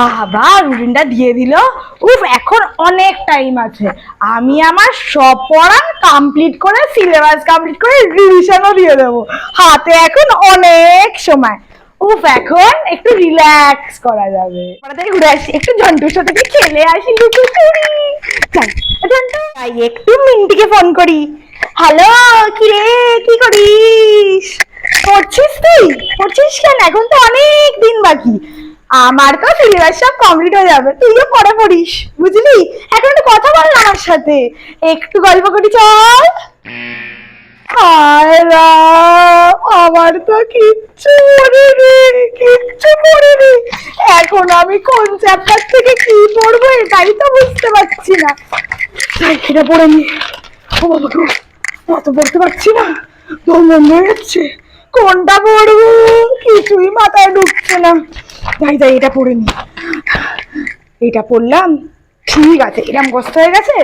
বাবা, রুটিনটা দিয়ে দিল। উফ, এখন অনেক টাইম আছে। আমি আমার সব পড়া কমপ্লিট করে সিলেবাস কমপ্লিট করে রিভিশনও দিয়ে দেবো। হাতে এখন অনেক সময়। উফ, এখন একটু রিল্যাক্স করা যাবে। তাড়াতাড়ি ঘুরে আসি, একটু জন্টুর সাথে খেলে আসি লুকোচুরি জন্টু। যাই একটু মিন্টিকে ফোন করি। হ্যালো কি রে, কি করিস? পড়ছিস তুই? পড়ছিস কেন? এখন তো অনেক দিন বাকি। আমার তো সিলেবাস সব কমপ্লিট হয়ে যাবে। তুইও পড়া পড়িস, বুঝলি? এখন একটু কথা বল আমার সাথে। একটু গল্প করি, চল। আমার তো কিচ্ছু মনে নেই, কিচ্ছু মনে নেই। এখন আমি কোন চ্যাপ্টার থেকে কি পড়ব এটাই তো বুঝতে পারছি না। তাই পড়ে নি। অত পড়তে পারছি না। বন্ধ হয়ে যাচ্ছে কোনটা পড়ব? কিছুই মাথায় ঢুকছে না। যাই যাই এটা পড়ে নি। এটা পড়লাম ঠিক আছে এটা মুখস্থ হয়ে গেছে।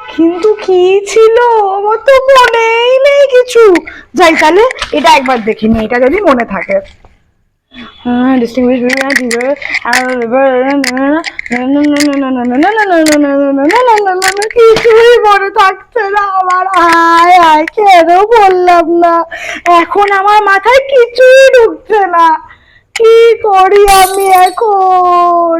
কিন্তু কি ছিল? আমার তো মনেই নেই কিছু। যাই তাহলে এটা একবার দেখে নি এটা যদি মনে থাকে। হ্যাঁ, কিছুই থাকছে না আমার। আয় কেন বললাম না? এখন আমার মাথায় কিছুই ঢুকছে না। কি করি আমি এখন?